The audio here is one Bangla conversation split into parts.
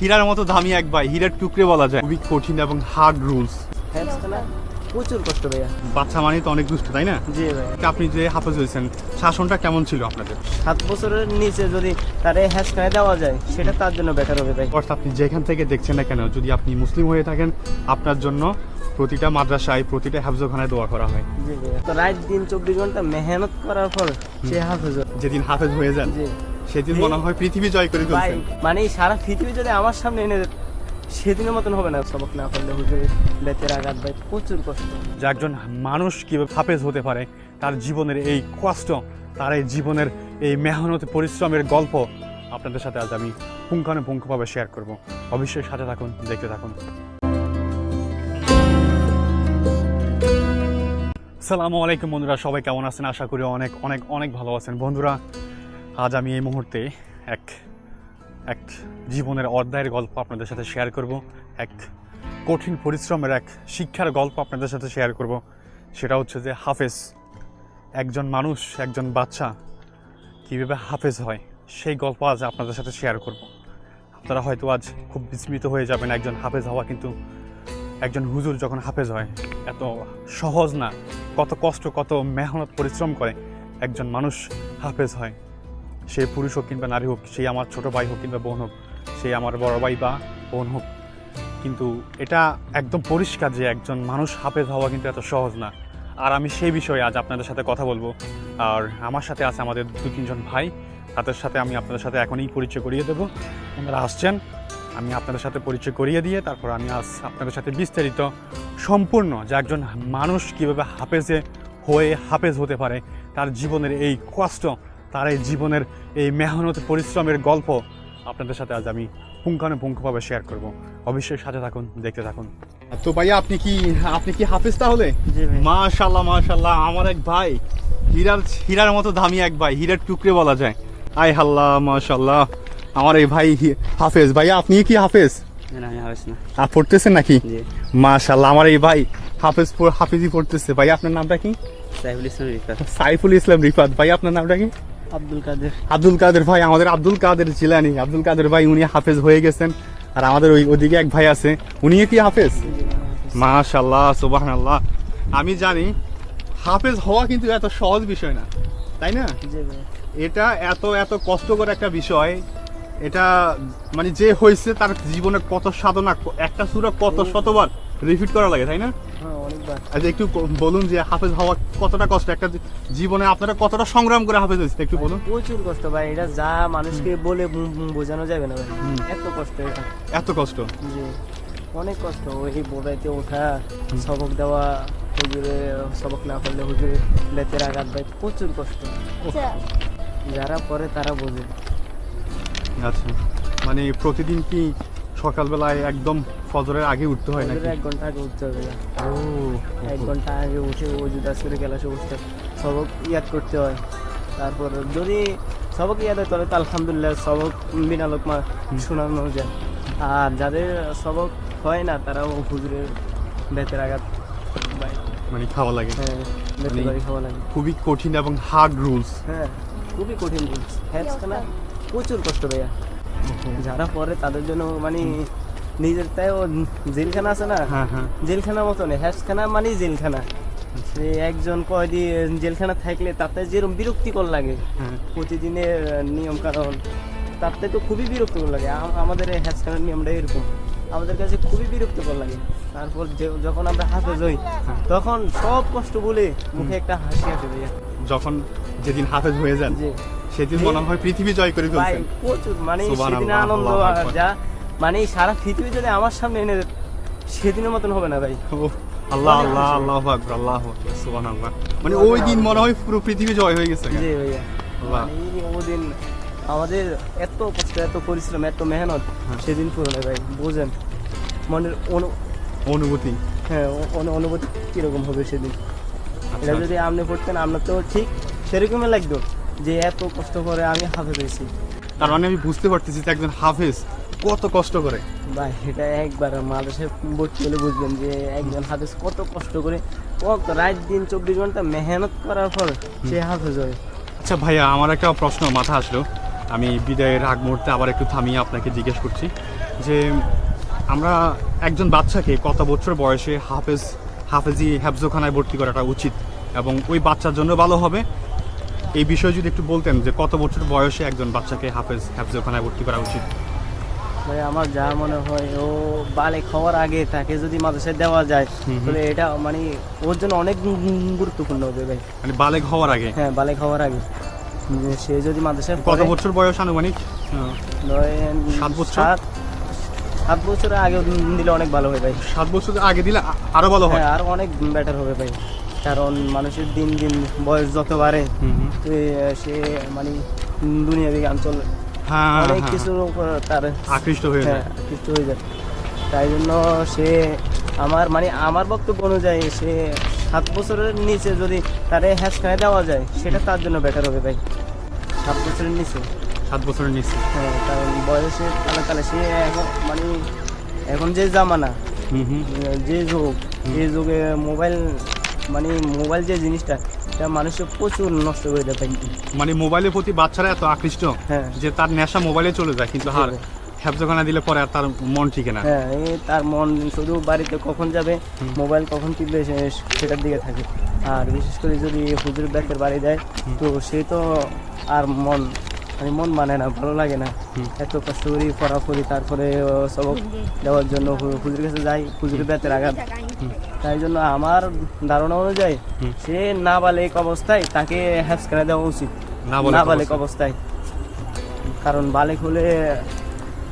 হীরার মতো দামি এক ভাই হীরার টুকরে বলা যায়। খুবই কঠিন এবং হার্ড রুলস হ্যাঁ প্রচুর কষ্ট ভাইয়া। বাচ্চা মানে তো অনেক দুষ্ট তাই না? জি ভাই আপনি যে হাফেজ হয়েছেন শাসনটা কেমন ছিল আপনাদের? সাত বছরের নিচে যদি তারে হ্যাশ খানে দেওয়া যায় সেটা তার জন্য বেটার হবে ভাই। আপনি যেখান থেকে দেখছেন না কেন যদি আপনি মুসলিম হয়ে থাকেন আপনার জন্য প্রতিটা মাদ্রাসায় প্রতিটা হাফজখানায় দোয়া করা হয়। তো রাত দিন চব্বিশ ঘণ্টা মেহনত করার পর সে হাফেজ। যেদিন হাফেজ হয়ে যান জি। সেদিন মনে হয় পৃথিবী জয় করে ফেলছেন। মানে সারা পৃথিবী যদি আমার সামনে এনে সেদিনের মতন হবে না সবক না করলে হুজুর বেতের আঘাত ভাই প্রচুর কষ্ট। যে একজন মানুষ কীভাবে হাফেজ হতে পারে তার জীবনের এই কষ্ট তার এই জীবনের এই মেহনত পরিশ্রমের গল্প আপনাদের সাথে আজ আমি পুঙ্খানুপুঙ্খভাবে শেয়ার করব। অবশ্যই সাথে থাকুন দেখতে থাকুন। সালামু আলাইকুম বন্ধুরা সবাই কেমন আছেন? আশা করি অনেক অনেক অনেক ভালো আছেন। বন্ধুরা আজ আমি এই মুহূর্তে এক এক জীবনের অধ্যায়ের গল্প আপনাদের সাথে শেয়ার করব, এক কঠিন পরিশ্রমের এক শিক্ষার গল্প আপনাদের সাথে শেয়ার করব। সেটা হচ্ছে যে হাফেজ, একজন মানুষ, একজন বাচ্চা কীভাবে হাফেজ হয়, সেই গল্প আজ আপনাদের সাথে শেয়ার করব। আপনারা হয়তো আজ খুব বিস্মিত হয়ে যাবেন একজন হাফেজ হওয়া, কিন্তু একজন হুজুর যখন হাফেজ হয়, এত সহজ না, কত কষ্ট, কত মেহনত, পরিশ্রম করে একজন মানুষ হাফেজ হয়। সে পুরুষ হোক কিংবা নারী হোক, সেই আমার ছোট ভাই হোক কিংবা বোন হোক, সে আমার বড় ভাই বা বোন হোক। কিন্তু এটা একদম পরিষ্কার যে একজন মানুষ হাফেজ হওয়া কিন্তু এত সহজ না। আর আমি সেই বিষয়ে আজ আপনাদের সাথে কথা বলব। আর আমার সাথে আছে আমাদের দু তিনজন ভাই, তাদের সাথে আমি আপনাদের সাথে এখনই পরিচয় করিয়ে দেবো। আপনারা আসছেন, আমি আপনাদের সাথে পরিচয় করিয়ে দিয়ে তারপর আমি আজ আপনাদের সাথে বিস্তারিত, সম্পূর্ণ যে একজন মানুষ কীভাবে হাফেজে হয়ে হাফেজ হতে পারে, তার জীবনের এই কষ্ট তার এই জীবনের এই মেহনত পরিশ্রমের গল্প আপনাদের সাথে আজ আমি পুঙ্খানুপুঙ্খভাবে শেয়ার করব। অবশ্যই সাথে থাকুন দেখতে থাকুন। তো ভাইয়া আপনি কি আপনি কি হাফেজ তাহলে? মাশাল্লাহ মাশাল্লাহ আমার এক ভাই হীরার হীরার মতো দামি এক ভাই হীরার টুকরে বলা যায়। আই হাল্লাহ মাশাল্লাহ আমার এই ভাই হাফেজ। ভাইয়া আপনি কি হাফেজ? আর পড়তেছেন নাকি? মাশাল্লাহ আমার এই ভাই হাফেজ পড়- হাফেজি পড়তেছে। ভাই আপনার নামটা কি? সাইফুল ইসলাম রিফাত। সাইফুল ইসলাম রিফাত। ভাই আপনার নামটা কি? আব্দুল কাদের। আব্দুল কাদের ভাই আমাদের আব্দুল কাদের জিলানি। আব্দুল কাদের ভাই উনি হাফেজ হয়ে গেছেন। আর আমাদের ওই ওদিকে এক ভাই আছে। উনিও কি হাফেজ? মাশাল্লাহ সুবহানাল্লাহ। আমি জানি হাফেজ হওয়া কিন্তু এত সহজ বিষয় না। তাই না? এটা এত এত কষ্টকর একটা বিষয়। এটা মানে যে হয়েছে তার জীবনে কত সাধনা একটা সুরা কত শতবার রিপিট করা লাগে তাই না? আচ্ছা একটু বলুন যে হাফেজ হওয়া কতটা কষ্ট? একটা জীবনে আপনারা কতটা সংগ্রাম করে হাফেজ হয়েছে একটু বলুন। প্রচুর কষ্ট ভাই এটা যা মানুষকে বলে বোঝানো যাবে না ভাই। এত কষ্ট এটা। এত কষ্ট? জি অনেক কষ্ট। ওই বোড়াইতে ওঠা সবক দেওয়া হুজুরে সবক না করলে হুজুরে বেতের আঘাত ভাই প্রচুর কষ্ট। যারা পরে তারা বোঝে। আচ্ছা। মানে প্রতিদিন কি সকালবেলায় একদম ফজরের আগে উঠতে হয় নাকি? এক ঘণ্টা আগে উঠতে হবে। ও। এক ঘণ্টা আগে উঠে ওজু দাস করে ক্লাসে বসতে। সবক ইয়াদ করতে হয়। তারপর যদি সবক ইয়াদ হয় তাহলে তো আলহামদুলিল্লাহ সবক বিনা লোকমা শোনানো যায়। আর যাদের সবক হয় না তারাও হুজুরের বেতের আঘাত মানে খাওয়া লাগে। হ্যাঁ বেতের মানে- বাড়ি খাওয়া লাগে। খুবই কঠিন এবং হার্ড রুলস হ্যাঁ খুবই কঠিন রুলস হ্যাঁ না প্রচুর কষ্ট ভাইয়া। যারা পরে তাদের জন্য মানে নিজের তাই ও জেলখানা আছে না? হ্যাঁ হ্যাঁ। জেলখানা মতো নেই হ্যাসখানা মানেই জেলখানা। সে একজন কয়েদি জেলখানা থাকলে তাতে যেরকম বিরক্তিকর লাগে হ্যাঁ। প্রতিদিনের নিয়ম কারণ তাতে তো খুবই বিরক্তিকর লাগে। আমাদের হ্যাসখানার নিয়মটা এরকম। আমাদের কাছে খুবই বিরক্তিকর লাগে। তারপর যখন আমরা হাফেজ হই তখন সব কষ্ট বলে মুখে একটা হাসি আসে ভাইয়া। যখন যেদিন হাফেজ হয়ে যান সেদিন মনে হয় পৃথিবী জয় করে ফেলছেন। প্রচুর মানে সেদিন আনন্দ আর যা মানে এই সারা পৃথিবী যদি আমার সামনে এনে সেদিনের মতন হবে না ভাই। ও, আল্লাহ আল্লাহ আল্লাহ আকবার আল্লাহ সুবহানাল্লাহ। মানে ওই দিন মনে হয় পুরো পৃথিবী জয় হয়ে গেছে। জি ভাইয়া। আল্লাহ। মানে আমাদের এত কষ্ট এত পরিশ্রম এত মেহনত হ্যাঁ। সেদিন পুরনো ভাই বুঝেন? মনের অনু- অনুভূতি। হ্যাঁ অনু- অনুভূতি কীরকম হবে সেদিন? আচ্ছা। এটা যদি আপনি পড়তেন আপনার তো ঠিক সেরকমই লাগতো যে এত কষ্ট করে আমি হাফে পেয়েছি তার মানে আমি বুঝতে পারতেছি যে একজন হাফেজ কত কষ্ট করে? ভাই এটা একবার মাদ্রাসায় ভর্তি হলে বুঝবেন যে একজন হাফেজ কত কষ্ট করে কত রাত দিন চব্বিশ ঘণ্টা মেহনত করার পর সে হাফেজ হয়। আচ্ছা ভাইয়া আমার একটা প্রশ্ন মাথা আসলো। আমি বিদায়ের আগ মুহূর্তে আবার একটু থামিয়ে আপনাকে জিজ্ঞেস করছি যে আমরা একজন বাচ্চাকে কত বছর বয়সে হাফেজ হাফেজি হ্যাফজোখানায় ভর্তি করাটা উচিত এবং ওই বাচ্চার জন্য ভালো হবে? এই বিষয়ে যদি একটু বলতেন যে কত বছর বয়সে একজন বাচ্চাকে হাফেজ হ্যাফজোখানায় ভর্তি করা উচিত? ভাই আমার যা মনে হয় ও বালে খাওয়ার আগে তাকে যদি মাদ্রাসায় দেওয়া যায়। তাহলে এটা মানে ওর জন্য অনেক গুরুত্বপূর্ণ হবে ভাই। মানে বালেগ হওয়ার আগে? হ্যাঁ বালে খাওয়ার আগে। সে যদি মাদ্রাসায় কত বছর বয়স আনুমানিক? সাত বছর? সাত সাত বছরের আগে দিলে অনেক ভালো হয় ভাই। সাত বছর আগে দিলে আরও ভালো হয়? হ্যাঁ আর অনেক বেটার হবে ভাই। কারণ মানুষের দিন দিন বয়স যত বাড়ে সে মানে দুনিয়া দিকে অঞ্চল অনেক হ্যাঁ, কিছুর উপর তার আকৃষ্ট হয়ে হ্যাঁ যায় আকৃষ্ট হয়ে যায়। তাই জন্য সে আমার মানে আমার বক্তব্য অনুযায়ী সে সাত বছরের নিচে যদি তার খায় দেওয়া যায় সেটা তার জন্য বেটার হবে ভাই। সাত বছরের নিচে। সাত বছরের নিচে। হ্যাঁ কারণ বয়সের তালে তালে সে এখন মানে এখন যে জামানা হুম হুম। যে যুগ যে যুগে মোবাইল মানে মোবাইল যে জিনিসটা এটা মানুষের প্রচুর নষ্ট করে দেয় মানে মোবাইলের প্রতি বাচ্চারা এত আকৃষ্ট হ্যাঁ। যে তার নেশা মোবাইলে চলে যায় কিন্তু হার হ্যাফজোখানা দিলে পরে আর তার মন ঠিকে না। হ্যাঁ তার মন শুধু বাড়িতে কখন যাবে মোবাইল কখন টিপবে সেটার দিকে থাকে। আর বিশেষ করে যদি হুজুর ব্যাকের বাড়ি দেয় তো সে তো আর মন মানে মন মানে না ভালো লাগে না। এত কষ্ট করি পড়া করি তারপরে সবক দেওয়ার জন্য হুজুরের কাছে যাই হুজুরের ব্যাতের আঘাত। তাই জন্য আমার ধারণা অনুযায়ী সে না বালেক অবস্থায় তাকে হ্যাপস করে দেওয়া উচিত। না বলে না বালেক অবস্থায়। কারণ বালেক হলে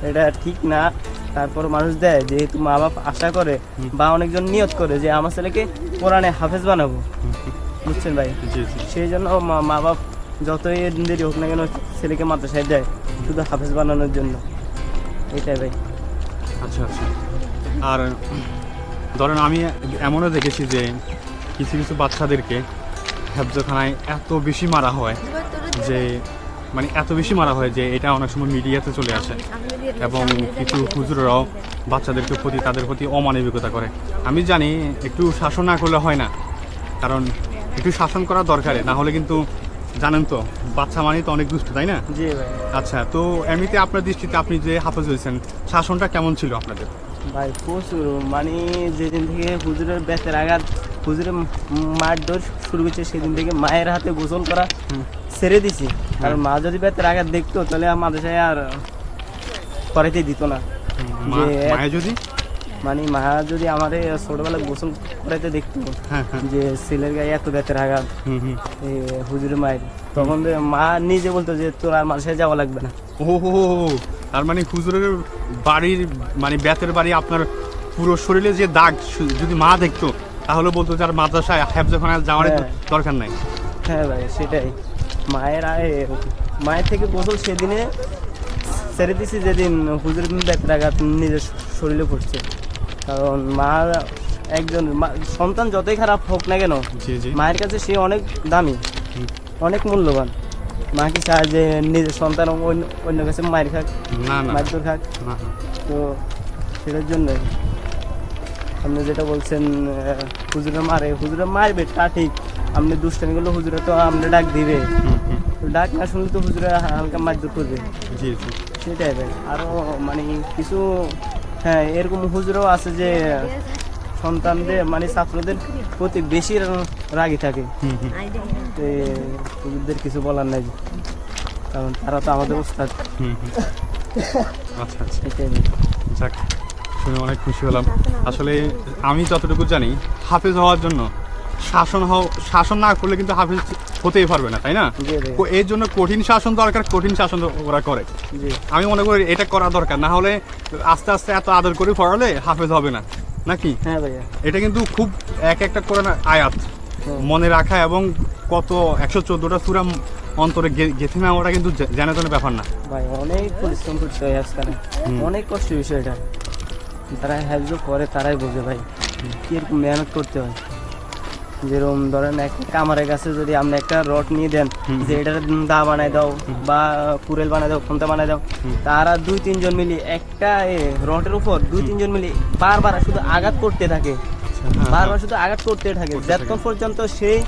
এটা ঠিক না। তারপর মানুষ দেয় যেহেতু মা বাপ আশা করে বা অনেকজন নিয়ত করে যে আমার ছেলেকে কোরআনে হাফেজ বানাবো। বুঝছেন ভাই? সেই জন্য মা- মা বাপ যতই দেরি হোক না কেন ছেলেকে মাদ্রাসায় দেয়, শুধু হাফেজ বানানোর জন্য। এটাই ভাই। আচ্ছা আচ্ছা। আর ধরেন আমি এমনও দেখেছি যে কিছু কিছু বাচ্চাদেরকে হ্যাফজোখানায় এত বেশি মারা হয় যে মানে এত বেশি মারা হয় যে এটা অনেক সময় মিডিয়াতে চলে আসে। এবং কিছু হুজুররাও বাচ্চাদেরকে প্রতি, তাদের প্রতি অমানবিকতা করে। আমি জানি একটু শাসন না করলে হয় না, কারণ একটু শাসন করা দরকারে। না হলে কিন্তু জানেন তো বাচ্চা মানে তো অনেক দুষ্ট তাই না? জি ভাই। আচ্ছা তো এমনিতে আপনার দৃষ্টিতে আপনি যে হাফেজ হয়েছেন শাসনটা কেমন ছিল আপনাদের? ভাই প্রচুর মানে যেদিন থেকে হুজুরের বেতের আঘাত হুজুরের মার ডোর শুরু করছে সেদিন থেকে মায়ের হাতে গোসল করা ছেড়ে দিছি। আর মা যদি বেতের আঘাত দেখতো তাহলে আমাদের সাথে আর করাইতে দিত না। মা- যদি? মানে মা যদি আমাদের ছোটবেলায় গোসল করাইতে দেখতো হ্যাঁ হ্যাঁ। যে ছেলের গায়ে এত বেতের আঘাত হুজুরের মায়ের তখন মা নিজে বলতো যে তোর আর সাথে যাওয়া লাগবে না। ও হো হো হো। তার মানে হুজুরের বাড়ির মানে ব্যাতের বাড়ি আপনার পুরো শরীরে যে দাগ যদি মা দেখতো তাহলে বলতো যে আর মাদ্রাসায় হ্যাফজখানায় যাওয়ার হ্যাঁ। দরকার নাই। হ্যাঁ ভাই সেটাই। মায়ের আয় মায়ের থেকে গোসল সেদিনে ছেড়ে দিছি যেদিন হুজুর ব্যাপার আঘাত নিজের শরীরে পড়ছে। কারণ মা একজন সন্তান যতই খারাপ হোক না কেন মায়ের কাছে সে অনেক দামি অনেক মূল্যবান। মা কি চায় যে নিজের সন্তান অন্য কাছে মায়ের খাক মায়ের খাক। তো সেটার জন্য আপনি যেটা বলছেন হুজুরে মারে হুজুরে মারবে তা ঠিক আপনি দুষ্টামি করলে হুজুরে তো আপনি ডাক দিবে। ডাক না শুনলে তো হুজুরে হালকা মারধর করবে। জি সেটাই ভাই। আরও মানে কিছু হ্যাঁ এরকম হুজুরও আছে যে সন্তানদের মানে ছাত্রদের প্রতি বেশি রাগি থাকে। হুজুরদের কিছু বলার নাই। কারণ তারা তো আমাদের উস্তাদ। আচ্ছা আচ্ছা। যাক শুনে অনেক খুশি হলাম। আসলে আমি যতটুকু জানি হাফেজ হওয়ার জন্য শাসন হও শাসন না করলে কিন্তু হাফেজ হতেই পারবে না তাই না? তো এর জন্য কঠিন শাসন দরকার কঠিন শাসন ওরা করে। আমি মনে করি এটা করা দরকার না হলে আস্তে আস্তে এত আদর করে পড়ালে হাফেজ হবে না নাকি? হ্যাঁ ভাইয়া। এটা কিন্তু খুব এক একটা করে না আয়াত। হ্যাঁ। মনে রাখা এবং কত একশো চোদ্দোটা সুরা অন্তরে গেঁথে নেওয়াটা কিন্তু জানা জানা ব্যাপার না। ভাই অনেক পরিশ্রম করতে হয় আজকাল। অনেক কষ্ট বিষয় এটা। যারা হ্যাজও করে তারাই বোঝে ভাই কীরকম মেহনত করতে হয়। যেরকম ধরেন একটা কামারের কাছে যদি আপনি একটা রড নিয়ে দেন যে এটার দা বানাই দাও বা কুরেল বানাই দাও ফোনটা বানাই দাও তারা দুই তিনজন মিলে একটা রডের উপর দুই তিনজন মিলে বারবার শুধু আঘাত করতে থাকে। হ্যাঁ, বারবার শুধু আঘাত করতে থাকে। যতক্ষণ পর্যন্ত সেই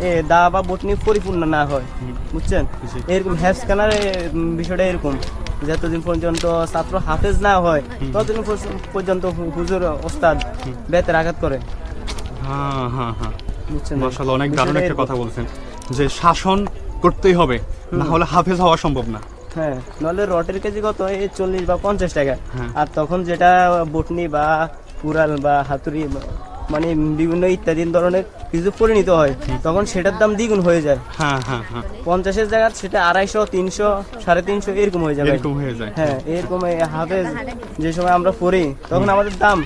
এ, দা বা বটনি পরিপূর্ণ না হয় বুঝছেন? এরকম হ্যাপস কেনার বিষয়টা এরকম। যতদিন পর্যন্ত ছাত্র হাফেজ না হয় ততদিন পর্যন্ত হুজুর ওস্তাদ বেতের আঘাত করে। হ্যাঁ হ্যাঁ হ্যাঁ। মাশাআল্লাহ অনেক দারুণ একটা কথা বলছেন যে শাসন করতেই হবে না হলে হাফেজ হওয়া সম্ভব না। হ্যাঁ নাহলে রটের কেজি কত? এই চল্লিশ বা পঞ্চাশ টাকা। হ্যাঁ। আর তখন যেটা বটনি বা কুড়াল বা হাতুড়ি মানে বিভিন্ন ইত্যাদি ধরনের কিছু পরিণত হয় তখন সেটার দাম দ্বিগুণ হয়ে যায়। হ্যাঁ হ্যাঁ হ্যাঁ। পঞ্চাশের জায়গায় সেটা আড়াইশো তিনশো সাড়ে তিনশো এরকম হয়ে যাবে। এরকম হয়ে যায়। হ্যাঁ এরকম হাফেজ যে সময় আমরা পড়ি তখন আমাদের দাম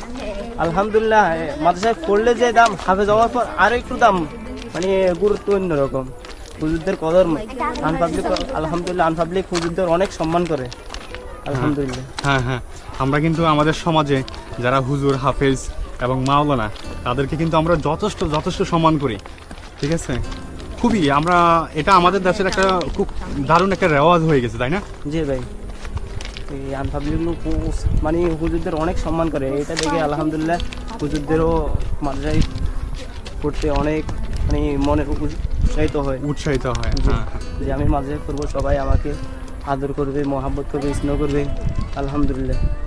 আলহামদুলিল্লাহ মাদ্রাসায় পড়লে যে দাম হাফেজ হওয়ার পর আরও একটু দাম মানে গুরুত্ব অন্যরকম। হুজুরদের কদর আনপাবলিক আলহামদুলিল্লাহ আনপাবলিক হুজুরদের অনেক সম্মান করে। আলহামদুলিল্লাহ। হ্যাঁ হ্যাঁ। আমরা কিন্তু আমাদের সমাজে যারা হুজুর হাফেজ এবং মাওলানা তাদেরকে কিন্তু আমরা যথেষ্ট যথেষ্ট সম্মান করি। ঠিক আছে? খুবই আমরা এটা আমাদের দেশের একটা খুব দারুণ একটা রেওয়াজ হয়ে গেছে তাই না? জি ভাই। এই আনপাবলিক লোক মানে হুজুরদের অনেক সম্মান করে। এটা দেখে আলহামদুলিল্লাহ হুজুরদেরও মাদ্রাসায় পড়তে অনেক মানে মনের উৎসাহিত হয়। উৎসাহিত হয়। হ্যাঁ হ্যাঁ। যে আমি মাদ্রাসা করব সবাই আমাকে আদর করবে মহাব্বত করবে স্নেহ করবে। আলহামদুলিল্লাহ।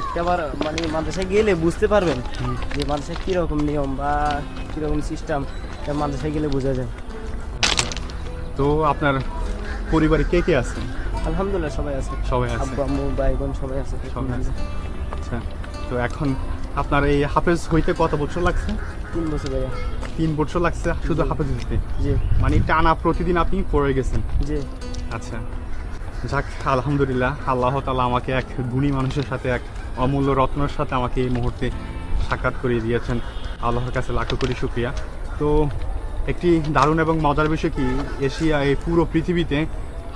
একটাবার মানে মাদ্রাসায় গেলে বুঝতে পারবেন যে মাদ্রাসায় কীরকম নিয়ম বা কীরকম সিস্টেম মাদ্রাসায় গেলে বোঝা যায়। তো আপনার পরিবারে কে কে আছে? আলহামদুলিল্লাহ সবাই আছে। সবাই আছে। আব্বু আম্মু ভাই বোন সবাই আছে। সবাই আছে। আচ্ছা তো এখন আপনার এই হাফেজ হইতে কত বছর লাগছে? তিন বছর ভাইয়া। তিন বছর লাগছে শুধু হাফেজ হইতে? জি। মানে টানা প্রতিদিন আপনি পড়ে গেছেন? জি। আচ্ছা যাক আলহামদুলিল্লাহ আল্লাহ তালা আমাকে এক গুণী মানুষের সাথে এক অমূল্য রত্নের সাথে আমাকে এই মুহূর্তে সাক্ষাৎ করিয়ে দিয়েছেন। আল্লাহর কাছে লাখো কোটি শুক্রিয়া। তো একটি দারুণ এবং মজার বিষয় কি এশিয়া এই পুরো পৃথিবীতে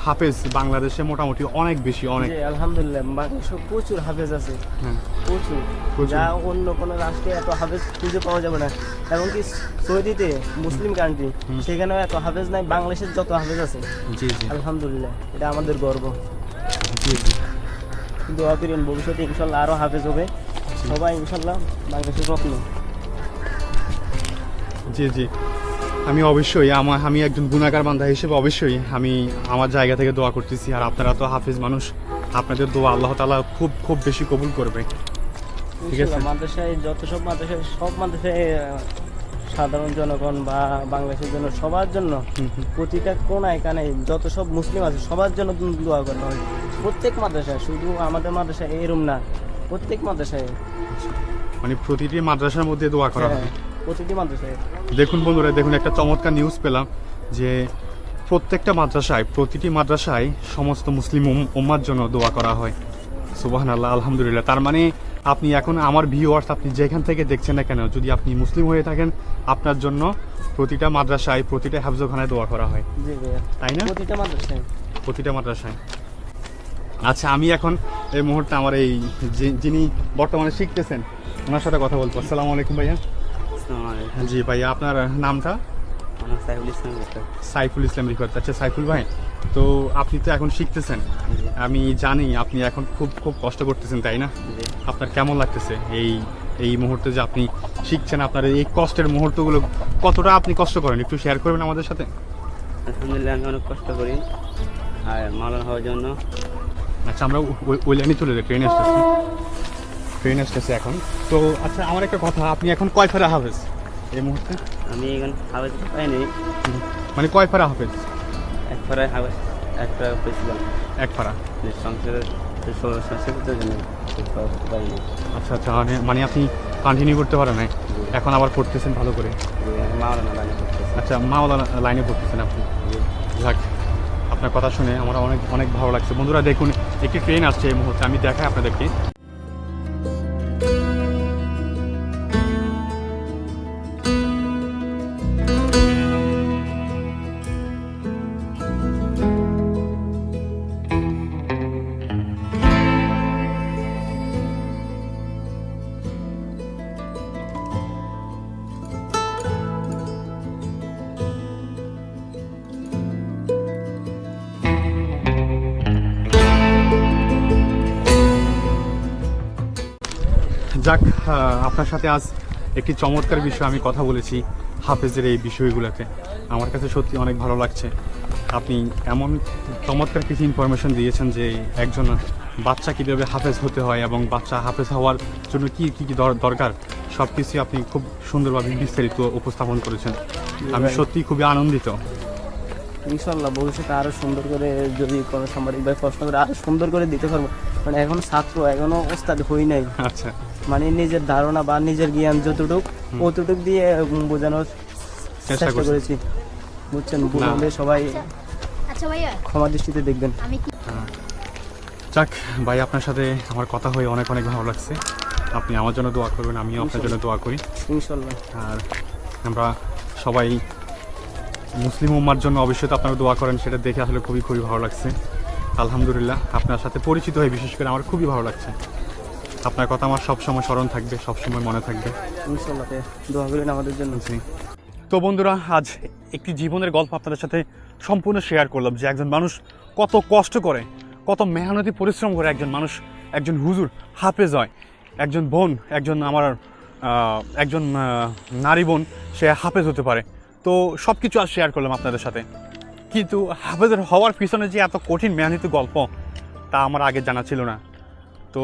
হাফেজ বাংলাদেশে মোটামুটি অনেক বেশি অনেক। আলহামদুলিল্লাহ বাংলাদেশে প্রচুর হাফেজ আছে। হ্যাঁ। প্রচুর। যা অন্য কোনো রাষ্ট্রে এত হাফেজ খুঁজে পাওয়া যাবে না। এমনকি সৌদিতে মুসলিম কান্ট্রি। সেখানেও এত হাফেজ নাই বাংলাদেশের যত হাফেজ আছে। জি জি। আলহামদুলিল্লাহ এটা আমাদের গর্ব। জি জি। কিন্তু অপিরিয়ন ভবিষ্যতে ইনশাল্লাহ আরও হাফেজ হবে। সবাই ইনশাল্লাহ বাংলাদেশের রত্ন। জি জি। আমি অবশ্যই আমার আমি একজন গুণাগার বান্ধা হিসেবে অবশ্যই আমি আমার জায়গা থেকে দোয়া করতেছি। আর আপনারা তো হাফিজ মানুষ আপনাদের দোয়া আল্লাহ তালা খুব খুব বেশি কবুল করবে। ঠিক আছে। মাদ্রাসায় যত সব মাদ্রাসায় সব মাদ্রাসায় সাধারণ জনগণ বা বাংলাদেশের জন্য সবার জন্য। প্রতিটা কোনায় কানায় যত সব মুসলিম আছে সবার জন্য দোয়া করা হয়। প্রত্যেক মাদ্রাসায় শুধু আমাদের মাদ্রাসায় এরম না প্রত্যেক মাদ্রাসায়। মানে প্রতিটি মাদ্রাসার মধ্যে দোয়া করা হয় প্রতিটি মাদ্রাসায়। দেখুন বন্ধুরা দেখুন একটা চমৎকার নিউজ পেলাম যে প্রত্যেকটা মাদ্রাসায় প্রতিটি মাদ্রাসায় সমস্ত মুসলিম উম- উম্মার জন্য দোয়া করা হয়। সুবাহান আল্লাহ আলহামদুলিল্লাহ। তার মানে আপনি এখন আমার ভিউয়ার্স আপনি যেখান থেকে দেখছেন না কেন যদি আপনি মুসলিম হয়ে থাকেন আপনার জন্য প্রতিটা মাদ্রাসায় প্রতিটা হাফজখানায় দোয়া করা হয়। তাই না? প্রতিটা মাদ্রাসায়। প্রতিটা মাদ্রাসায়। আচ্ছা আমি এখন এই মুহূর্তে আমার এই যিনি বর্তমানে শিখতেছেন ওনার সাথে কথা বলব। আসসালামু আলাইকুম ভাইয়া। জি ভাইয়া আপনার নামটা? সাইফুল ইসলাম সাইফুল ইসলাম রিকোয়ার আচ্ছা সাইফুল ভাই তো আপনি তো এখন শিখতেছেন। আমি জানি আপনি এখন খুব খুব কষ্ট করতেছেন তাই না? আপনার কেমন লাগতেছে? এই এই মুহূর্তে যে আপনি শিখছেন আপনার এই কষ্টের মুহূর্তগুলো কতটা আপনি কষ্ট করেন? একটু শেয়ার করবেন আমাদের সাথে? আলহামদুলিল্লাহ আমি অনেক কষ্ট করি। আর মালান হওয়ার জন্য। আচ্ছা আমরা ওই- লাইনে চলে যাই ট্রেন আসতেছি। ট্রেন আসতেছে এখন। তো আচ্ছা আমার একটা কথা আপনি এখন কয় ফেরা হাফেজ এই মুহূর্তে? আমি এখন হাওয়াজ পাইনি। মানে কয় ফেরা হাফেজ? এক ফরায় হাওয়াজ এক ফরায় পেয়েছিলাম এক ফাড়া যে জন্য আচ্ছা আচ্ছা মানে মানে আপনি কন্টিনিউ করতে পারেন নাই। এখন আবার পড়তেছেন ভালো করে। মাওলানা লাইনে করতেছি আচ্ছা মাওলা লাইনে পড়তেছেন আপনি। যাক আপনার কথা শুনে আমার অনেক অনেক ভালো লাগছে। বন্ধুরা দেখুন একটি ট্রেন আসছে এই মুহূর্তে। আমি দেখাই আপনাদেরকে। যাক আপনার সাথে আজ একটি চমৎকার বিষয় আমি কথা বলেছি হাফেজের এই বিষয়গুলোতে। আমার কাছে সত্যি অনেক ভালো লাগছে। আপনি এমন চমৎকার কিছু ইনফরমেশন দিয়েছেন যে একজন বাচ্চা কীভাবে হাফেজ হতে হয় এবং বাচ্চা হাফেজ হওয়ার জন্য কি কি কী দর- দরকার সব কিছু আপনি খুব সুন্দরভাবে বিস্তারিত উপস্থাপন করেছেন। আমি সত্যি খুবই আনন্দিত। ইনশাল্লাহ ভবিষ্যতে আরও সুন্দর করে যদি কোনো সাংবাদিক ভাই প্রশ্ন করে আরও সুন্দর করে দিতে পারব। মানে এখন ছাত্র এখনও ওস্তাদ হই নাই। আচ্ছা। মানে নিজের ধারণা বা নিজের জ্ঞান যতটুক অতটুক দিয়ে বোঝানোর চেষ্টা করেছি। বুঝছেন? হলে সবাই আচ্ছা। ক্ষমা দৃষ্টিতে দেখবেন। যাক ভাই আপনার সাথে আমার কথা হয়ে অনেক অনেক ভালো লাগছে। আপনি আমার জন্য দোয়া করবেন আমিও আপনার জন্য দোয়া করি। ইনশাল্লাহ। আর আমরা সবাই মুসলিম উম্মার জন্য অবশ্যই তো আপনারা দোয়া করেন সেটা দেখে আসলে খুবই খুবই ভালো লাগছে। আলহামদুলিল্লাহ আপনার সাথে পরিচিত হয়ে বিশেষ করে আমার খুবই ভালো লাগছে। আপনার কথা আমার সবসময় স্মরণ থাকবে সবসময় মনে থাকবে। ইনশাল্লাহ দোয়া করেন আমাদের জন্য। তো বন্ধুরা আজ একটি জীবনের গল্প আপনাদের সাথে সম্পূর্ণ শেয়ার করলাম যে একজন মানুষ কত কষ্ট করে কত মেহনতি পরিশ্রম করে একজন মানুষ একজন হুজুর হাফেজ হয়। একজন বোন একজন আমার একজন নারী বোন সে হাফেজ হতে পারে। তো সব কিছু আজ শেয়ার করলাম আপনাদের সাথে। কিন্তু হাফেজের হওয়ার পিছনে যে এত কঠিন মেহনতি গল্প তা আমার আগে জানা ছিল না। তো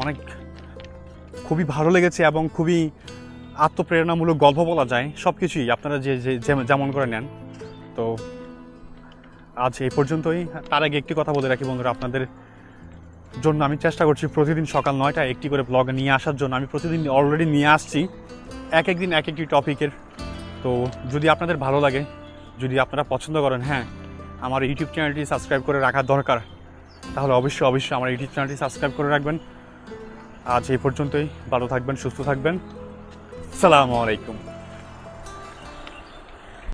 অনেক খুবই ভালো লেগেছে এবং খুবই আত্মপ্রেরণামূলক গল্প বলা যায়। সব কিছুই আপনারা যে যেমন করে নেন। তো আজ এই পর্যন্তই। তার আগে একটি কথা বলে রাখি বন্ধুরা, আপনাদের জন্য আমি চেষ্টা করছি প্রতিদিন সকাল নয়টায় একটি করে ব্লগ নিয়ে আসার জন্য। আমি প্রতিদিন অলরেডি নিয়ে আসছি। এক একদিন এক একটি টপিকের। তো যদি আপনাদের ভালো লাগে, যদি আপনারা পছন্দ করেন হ্যাঁ আমার ইউটিউব চ্যানেলটি সাবস্ক্রাইব করে রাখা দরকার। তাহলে অবশ্যই অবশ্যই আমার ইউটিউব চ্যানেলটি সাবস্ক্রাইব করে রাখবেন। আজ এই পর্যন্তই। ভালো থাকবেন, সুস্থ থাকবেন। সালামু আলাইকুম।